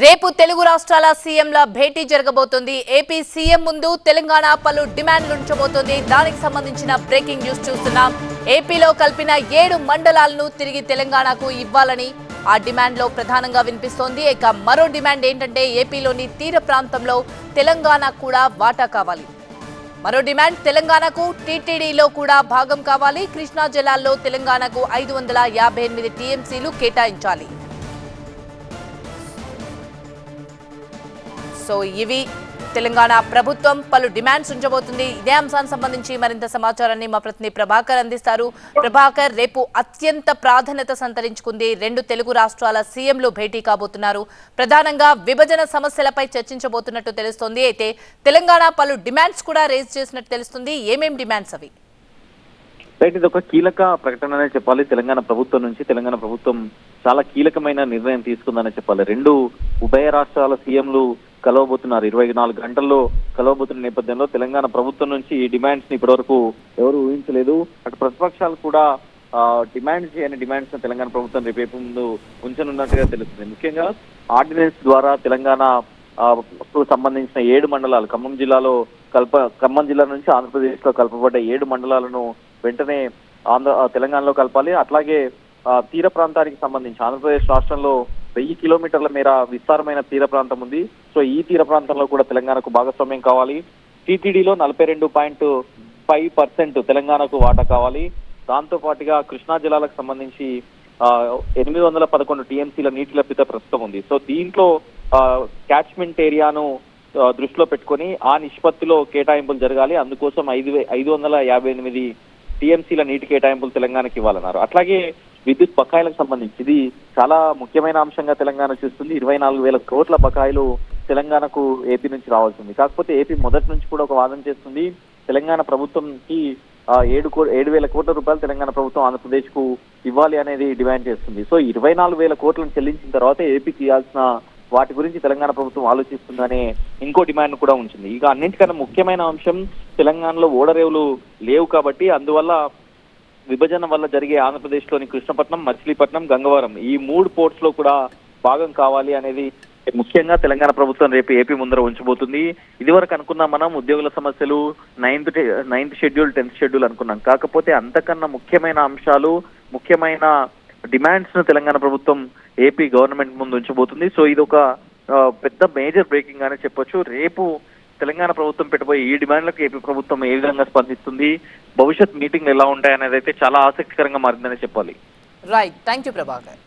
రేపు తెలుగు రాష్ట్రాల సీఎంల భేటీ జరగబోతుంది. ఏపీ సీఎం ముందు తెలంగాణ పలు డిమాండ్లు ఉంచబోతోంది. దానికి సంబంధించిన బ్రేకింగ్ న్యూస్ చూస్తున్నాం. ఏపీలో కలిపిన ఏడు మండలాలను తిరిగి తెలంగాణకు ఇవ్వాలని ఆ డిమాండ్లో ప్రధానంగా వినిపిస్తోంది. ఇక మరో డిమాండ్ ఏంటంటే ఏపీలోని తీర ప్రాంతంలో తెలంగాణ కూడా వాటా కావాలి. మరో డిమాండ్ తెలంగాణకు టీటీడీలో కూడా భాగం కావాలి. కృష్ణా జలాల్లో తెలంగాణకు ఐదు వందల యాభై ఎనిమిది టీఎంసీలు కేటాయించాలి. సో ఇవి తెలంగాణ ప్రభుత్వం పలు డిమాండ్స్ ఉంచబోతుంది. ఇదే అంశానికి సంబంధించి మరింత సమాచారాన్ని మా ప్రతినిధి ప్రభాకర్ అందిస్తారు. ప్రభాకర్ రేపు అత్యంత ప్రాధాన్యత సంతరించుకుంది. రెండు తెలుగు రాష్ట్రాల సీఎంలు భేటీ కాబోతున్నారు. ప్రధానంగా విభజన సమస్యలపై చర్చించబోతున్నట్టు తెలుస్తోంది. అయితే తెలంగాణ పలు డిమాండ్స్ కూడా రేజ్ చేసినట్టు తెలుస్తుంది. ఏమేం డిమాండ్స్ అవి? రైట్ ఇది ఒక కీలక ప్రకటననే చెప్పాలి. తెలంగాణ ప్రభుత్వం నుంచి తెలంగాణ ప్రభుత్వం చాలా కీలకమైన నిర్ణయం తీసుకుందనే చెప్పాలి. రెండు ఉభయ రాష్ట్రాల సీఎంలు కలవబోతున్నారు. ఇరవై నాలుగు గంటల్లో కలవబోతున్న నేపథ్యంలో తెలంగాణ ప్రభుత్వం నుంచి ఈ డిమాండ్స్ని ఇప్పటివరకు ఎవరు ఊహించలేదు. అటు ప్రతిపక్షాలు కూడా డిమాండ్ చేయని డిమాండ్స్ తెలంగాణ ప్రభుత్వం రేపు ముందు ఉంచనున్నట్టుగా తెలుస్తుంది. ముఖ్యంగా ఆర్డినెన్స్ ద్వారా తెలంగాణ సంబంధించిన ఏడు మండలాలు ఖమ్మం జిల్లాలో కల్ప ఖమ్మం జిల్లా నుంచి ఆంధ్రప్రదేశ్లో కలపబడ్డ ఏడు మండలాలను వెంటనే ఆంధ్ర తెలంగాణలో కలపాలి. అట్లాగే తీర ప్రాంతానికి సంబంధించి ఆంధ్రప్రదేశ్ రాష్ట్రంలో వెయ్యి కిలోమీటర్ల మేర విస్తారమైన తీర ప్రాంతం ఉంది. సో ఈ తీర ప్రాంతంలో కూడా తెలంగాణకు భాగస్వామ్యం కావాలి. టీటీడీలో నలభై రెండు పాయింట్ ఫైవ్ పర్సెంట్ తెలంగాణకు వాటా కావాలి. దాంతో పాటుగా కృష్ణా జిల్లాలకు సంబంధించి ఎనిమిది వందల పదకొండు టీఎంసీల నీటి లభ్యత ప్రస్తుతం ఉంది. సో దీంట్లో క్యాచ్మెంట్ ఏరియాను దృష్టిలో పెట్టుకొని ఆ నిష్పత్తిలో కేటాయింపులు జరగాలి. అందుకోసం ఐదు వే- ఐదు వందల యాభై ఎనిమిది టీఎంసీల నీటి కేటాయింపులు తెలంగాణకి ఇవ్వాలన్నారు. అట్లాగే విద్యుత్ బకాయిలకు సంబంధించి ఇది చాలా ముఖ్యమైన అంశంగా తెలంగాణ చూస్తుంది. ఇరవై నాలుగు వేల కోట్ల బకాయిలు తెలంగాణకు ఏపీ నుంచి రావాల్సింది కాకపోతే ఏపీ మొదటి నుంచి కూడా ఒక వాదన చేస్తుంది. తెలంగాణ ప్రభుత్వంకి ఏడు కో ఏడు వేల కోట్ల రూపాయలు తెలంగాణ ప్రభుత్వం ఆంధ్రప్రదేశ్కు ఇవ్వాలి అనేది డిమాండ్ చేస్తుంది. సో ఇరవై నాలుగు వేల కోట్లను చెల్లించిన తర్వాత ఏపీకి ఇవ్వాల్సిన వాటి గురించి తెలంగాణ ప్రభుత్వం ఆలోచిస్తుందనే ఇంకో డిమాండ్ కూడా ఉంచింది. ఇక అన్నింటికన్నా ముఖ్యమైన అంశం తెలంగాణలో ఓడరేవులు లేవు కాబట్టి అందువల్ల విభజన వల్ల జరిగే ఆంధ్రప్రదేశ్లోని కృష్ణపట్నం మచిలీపట్నం గంగవరం ఈ మూడు పోర్ట్స్లో కూడా భాగం కావాలి అనేది ముఖ్యంగా తెలంగాణ ప్రభుత్వం రేపు ఏపీ ముందర ఉంచబోతుంది. ఇదివరకు అనుకున్నాం మనం ఉద్యోగుల సమస్యలు ninth ninth schedule tenth schedule అనుకున్నాం. కాకపోతే అంతకన్నా ముఖ్యమైన అంశాలు ముఖ్యమైన డిమాండ్స్ను తెలంగాణ ప్రభుత్వం ఏపీ గవర్నమెంట్ ముందు ఉంచబోతుంది. సో ఇది ఒక పెద్ద మేజర్ బ్రేకింగ్ గానే చెప్పొచ్చు. రేపు తెలంగాణ ప్రభుత్వం పెట్టబోయే ఈ డిమాండ్లకు ఏపీ ప్రభుత్వం ఏ విధంగా స్పందిస్తుంది భవిష్యత్ మీటింగ్లు ఎలా ఉంటాయనేది అయితే చాలా ఆసక్తికరంగా మారిందనే చెప్పాలి. Right thank you Prabhakar